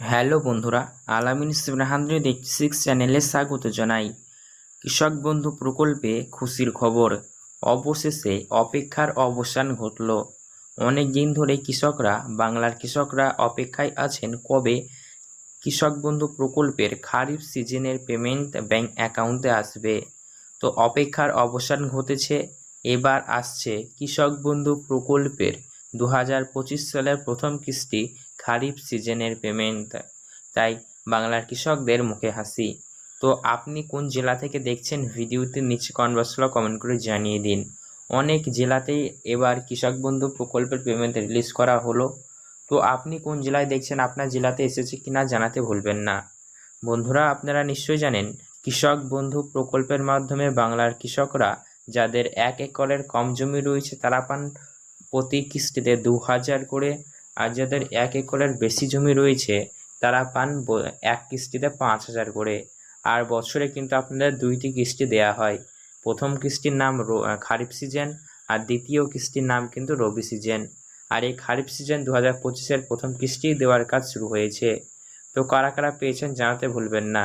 Hello বন্ধুরা, আলামিন hundred eighty six চ্যানেলে স্বাগত জানাই। কৃষক বন্ধু প্রকল্পে খুশির খবর। অবশেষে অপেক্ষার অবসান ঘটল। অনেক দিন ধরে কৃষকরা, বাংলার কৃষকরা অপেক্ষায় আছেন কবে কৃষক বন্ধু প্রকল্পের খারিফ সিজনের পেমেন্ট ব্যাংক অ্যাকাউন্টে আসবে। তো অপেক্ষার অবসান ঘটেছে, এবার আসছে কৃষক বন্ধু প্রকল্পের দু হাজার পঁচিশ সালের প্রথম কিস্তি খারিফ সিজনের পেমেন্ট তাই বাংলার কৃষকদের মুখে হাসি। তো আপনি কোন জেলা থেকে দেখছেন ভিডিওতে নিচে কনভার্সলা কমেন্ট করে জানিয়ে দিন। অনেক জেলাতেই এবার কৃষক বন্ধু প্রকল্পের পেমেন্ট রিলিজ করা হলো। তো আপনি কোন জেলায় দেখছেন, আপনার জেলাতে এসেছে কিনা জানাতে ভুলবেন না। বন্ধুরা, আপনারা নিশ্চয়ই জানেন, কৃষক বন্ধু প্রকল্পের মাধ্যমে বাংলার কৃষকরা যাদের এক একরের কম জমি রয়েছে, তারা পান প্রতি কিস্তিতে দু হাজার করে। আর যাদের এক একরের বেশি জমি রয়েছে, তারা পান এক কিস্তিতে পাঁচ হাজার করে। আর বছরে কিন্তু আপনাদের দুইটি কিস্তি দেয়া হয়। প্রথম কিস্তির নাম খারিফ সিজন, আর দ্বিতীয় কিস্তির নাম কিন্তু রবি সিজন। আর এই খারিফ সিজন দু হাজার পঁচিশের প্রথম কিস্তি দেওয়ার কাজ শুরু হয়েছে। তো কারা কারা পেয়েছেন জানাতে ভুলবেন না।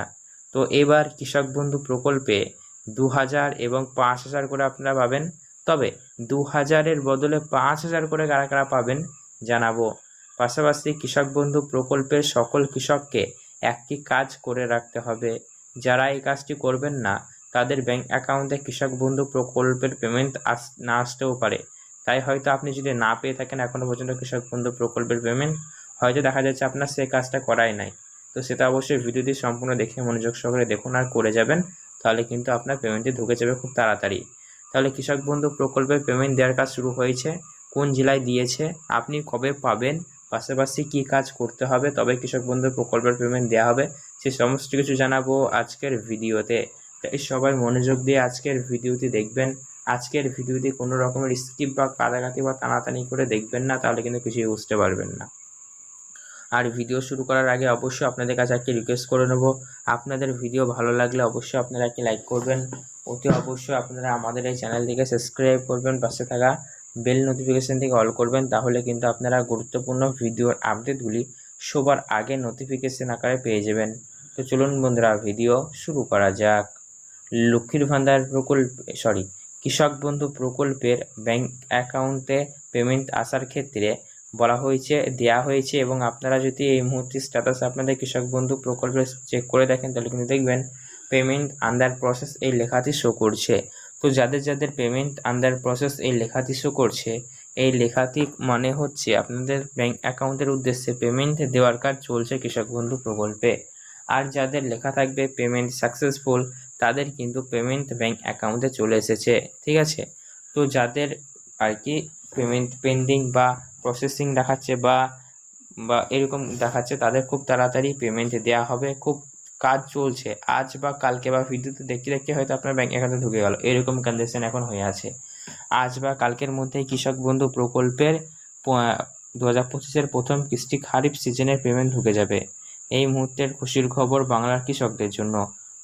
তো এবার কৃষক বন্ধু প্রকল্পে দু হাজার এবং পাঁচ হাজার করে আপনারা পাবেন। তবে দু হাজারের বদলে পাঁচ হাজার করে কারা কারা পাবেন জানাব। পাশাপাশি কৃষক বন্ধু প্রকল্পের সকল কৃষককে একটি কাজ করে রাখতে হবে। যারা এই কাজটি করবেন না, তাদের ব্যাংক অ্যাকাউন্টে কৃষক বন্ধু প্রকল্পের পেমেন্ট আস, না আসতেও পারে। তাই হয়তো আপনি যদি না পেয়ে থাকেন এখনও পর্যন্ত কৃষক বন্ধু প্রকল্পের পেমেন্ট, হয়তো দেখা যাচ্ছে আপনার সেই কাজটা করাই নাই। তো সেটা অবশ্যই ভিডিওটি সম্পূর্ণ দেখে মনোযোগ সহকারে দেখুন আর করে যাবেন, তাহলে কিন্তু আপনার পেমেন্টটি ঢুকে যাবে খুব তাড়াতাড়ি। তাহলে কৃষক বন্ধু প্রকল্পের পেমেন্ট দেওয়ার কাজ শুরু হয়েছে। কোন জেলায় দিয়েছে, আপনি কবে পাবেন, পাশাপাশি কি কাজ করতে হবে, তবে কৃষক বন্ধু প্রকল্পের পেমেন্ট দেওয়া হবে, সে সমস্ত কিছু জানাব আজকের ভিডিওতে। তাই সবাই মনোযোগ দিয়ে আজকের ভিডিওটি দেখবেন। আজকের ভিডিওটি কোনো রকমের স্কিপ বা কাদাকাতি বা টানাটানি করে দেখবেন না, তাহলে কিন্তু কিছুই বুঝতে পারবেন না। আর ভিডিও শুরু করার আগে অবশ্যই আপনাদের কাছে একটি রিকোয়েস্ট করে নেব। আপনাদের ভিডিও ভালো লাগলে অবশ্যই আপনারা একটি লাইক করবেন। অতি অবশ্যই আপনারা আমাদের এই চ্যানেলটিকে সাবস্ক্রাইব করবেন, পাশে থাকা বেল নোটিফিকেশন থেকে অল করবেন, তাহলে কিন্তু আপনারা গুরুত্বপূর্ণ ভিডিওর আপডেটগুলি সবার আগে নোটিফিকেশন আকারে পেয়ে যাবেন। তো চলুন বন্ধুরা ভিডিও শুরু করা যাক। লক্ষ্মীর ভান্ডার প্রকল্প সরি কৃষক বন্ধু প্রকল্পের ব্যাংক অ্যাকাউন্টে পেমেন্ট আসার ক্ষেত্রে বলা হয়েছে, দেয়া হয়েছে এবং আপনারা যদি এই মুহূর্তে স্ট্যাটাস আপনাদের কৃষক বন্ধু প্রকল্পে চেক করে দেখেন, তাহলে কিন্তু দেখবেন পেমেন্ট আন্ডার প্রসেস এই লেখাটি শো করছে। তো যাদের যাদের পেমেন্ট আন্ডার প্রসেস এই লেখাটি শো করছে, এই লেখাটি মানে হচ্ছে আপনাদের ব্যাংক অ্যাকাউন্টের উদ্দেশ্যে পেমেন্ট দেওয়ার কাজ চলছে কৃষক বন্ধু প্রকল্পে। আর যাদের লেখা থাকবে পেমেন্ট সাকসেসফুল তাদের কিন্তু পেমেন্ট ব্যাংক অ্যাকাউন্টে চলে এসেছে, ঠিক আছে? তো যাদের আর কি পেমেন্ট পেন্ডিং বা প্রসেসিং দেখাচ্ছে বা বা এরকম দেখাচ্ছে, তাদের খুব তাড়াতাড়ি পেমেন্ট দেওয়া হবে, খুব কাজ চলছে। আজ বা কালকে বা ভিডিওতে দেখতে দেখতে হয়তো আপনার ব্যাংক অ্যাকাউন্টে ঢুকে গেল। এরকম কন্ডিশন এখন হয়ে আছে। আজ বা কালকের মধ্যেই কৃষক বন্ধু প্রকল্পের দু হাজার পঁচিশের প্রথম কিস্তি খারিফ সিজনের পেমেন্ট ঢুকে যাবে। এই মুহূর্তের খুশির খবর বাংলার কৃষকদের জন্য।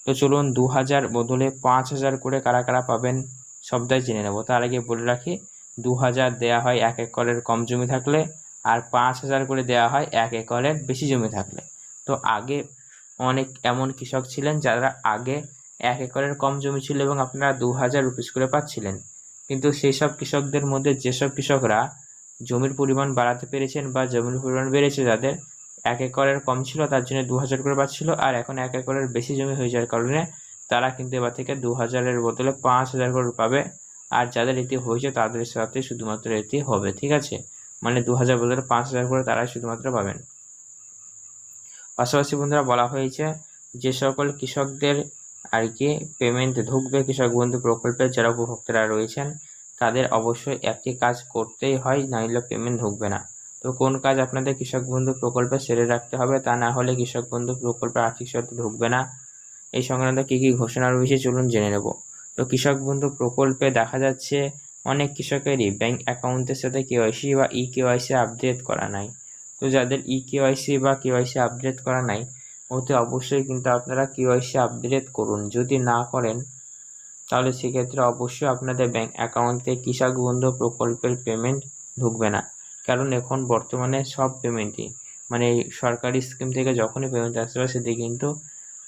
তো চলুন দু হাজার বদলে পাঁচ হাজার করে কারা কারা পাবেন সবটাই জেনে নেব। তার আগে বলে রাখি দু হাজার দেওয়া হয় এক একরের কম জমি থাকলে আর পাঁচ হাজার করে দেওয়া হয় এক একরের বেশি জমি থাকলে। তো আগে অনেক এমন কৃষক ছিলেন যারা আগে এক একরের কম জমি ছিল এবং আপনারা দু হাজার রুপিস করে পাচ্ছিলেন। কিন্তু সেই সব কৃষকদের মধ্যে যেসব কৃষকরা জমির পরিমাণ বাড়াতে পেরেছেন বা জমির পরিমাণ বেড়েছে যাদের এক একরের কম ছিল, তার জন্য দু হাজার করে পাচ্ছিল আর এখন এক একরের বেশি জমি হয়ে যাওয়ার কারণে তারা কিন্তু এবার থেকে দু হাজারের বদলে পাঁচ হাজার করে পাবে আর যাদের এটি হয়েছে তাদের সাথে শুধুমাত্র এটি হবে, ঠিক আছে? মানে দু হাজার বদলে পাঁচ হাজার করে তারাই শুধুমাত্র পাবেন। পাশাপাশি বন্ধুরা বলা হয়েছে যে সকল কৃষকদের আর কি পেমেন্ট ঢুকবে, কৃষক বন্ধু প্রকল্পের যারা উপভোক্তারা রয়েছেন, তাদের অবশ্যই একটি কাজ করতেই হয় না নাহলে পেমেন্ট ঢুকবে না। তো কোন কাজ আপনাদের কৃষক বন্ধু প্রকল্পে সেরে রাখতে হবে, তা না হলে কৃষক বন্ধু প্রকল্পে আর্থিক সহায়তা ঢুকবে না। এই সংক্রান্ত কী কী ঘোষণা রয়েছে চলুন জেনে নেব। তো কৃষক বন্ধু প্রকল্পে দেখা যাচ্ছে, অনেক কৃষকেরই ব্যাংক অ্যাকাউন্টের সাথে কেওয়াইসি বা ই কেওয়াইসি আপডেট করা নাই। তো যাদের ই কেওয়াইসি বা কেওয়াইসি আপডেট করা নাই, ওতে অবশ্যই কিন্তু আপনারা কেওয়াইসি আপডেট করুন। যদি না করেন, তাহলে সেক্ষেত্রে অবশ্যই আপনাদের ব্যাংক অ্যাকাউন্টে কৃষক বন্ধু প্রকল্পের পেমেন্ট ঢুকবে না। কারণ এখন বর্তমানে সব পেমেন্টই মানে সরকারি স্কিম থেকে যখনই পেমেন্ট আসবে, সেটি কিন্তু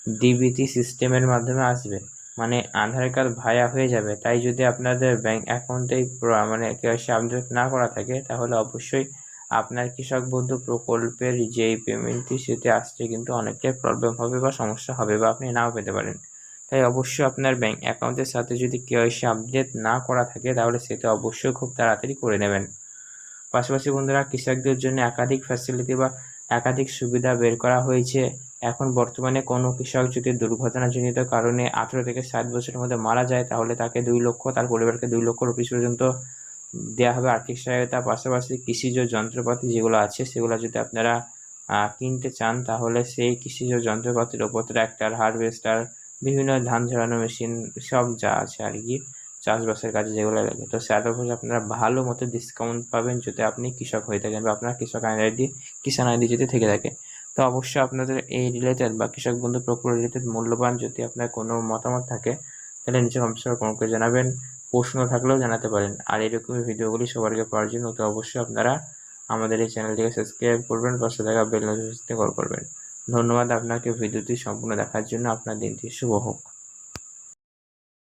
ডিবিটি সিস্টেমের মাধ্যমে আসবে। মানে আধার কার্ড ভায়া হয়ে যাবে। তাই যদি আপনাদের ব্যাংক অ্যাকাউন্টেই মানে কেওয়াইসি আপডেট না করা থাকে, তাহলে অবশ্যই আপনার কৃষক বন্ধু প্রকল্পের যেই পেমেন্টটি সেটি আসতে কিন্তু অনেকটাই প্রবলেম হবে বা সমস্যা হবে বা আপনি নাও পেতে পারেন। তাই অবশ্যই আপনার ব্যাংক অ্যাকাউন্টের সাথে যদি কেওয়াইসি আপডেট না করা থাকে তাহলে সেটা অবশ্যই খুব তাড়াতাড়ি করে নেবেন। পাশাপাশি বন্ধুরা, কৃষকদের জন্য একাধিক ফ্যাসিলিটি বা একাধিক সুবিধা বের করা হয়েছে। এখন বর্তমানে কোনো কৃষক যদি দুর্ঘটনাজনিত কারণে আঠেরো থেকে ষাট বছরের মধ্যে মারা যায় তাহলে তাকে দুই লক্ষ, তার পরিবারকে দুই লক্ষ রুপিস পর্যন্ত দেওয়া হবে আর্থিক সহায়তা, পাশাপাশি কৃষিজ যন্ত্রপাতি যেগুলো আছে, সেগুলো যদি আপনারা কিনতে চান, তাহলে সেই কৃষিজ যন্ত্রপাতির ওপর ট্র্যাক্টর হারভেস্টার বিভিন্ন ধান ঝাড়ানো মেশিন সব যা আছে আর কি, চাষবাসের কাজে যেগুলো লাগে। তো সেটার উপর আপনারা ভালো মতো ডিসকাউন্ট পাবেন যদি আপনি কৃষক হয়ে থাকেন বা আপনার কৃষক আইন আইডি, কিষাণ আইডি যদি থেকে থাকে। তো অবশ্যই আপনাদের এই রিলেটেড বা কৃষক বন্ধু প্রকল্প রিলেটেড মূল্যবান যদি আপনার কোনো মতামত থাকে, তাহলে নিচে কমেন্টস করে করে জানাবেন। প্রশ্ন থাকলেও জানাতে পারেন। আর এরকমই ভিডিওগুলি সবার আগে পাওয়ার জন্য তো অবশ্যই আপনারা আমাদের এই চ্যানেলটিকে সাবস্ক্রাইব করবেন, পাশে থাকা বেল নোটিফিকেশনটি কল করবেন। ধন্যবাদ আপনাকে ভিডিওটি সম্পূর্ণ দেখার জন্য। আপনার দিনটি শুভ হোক।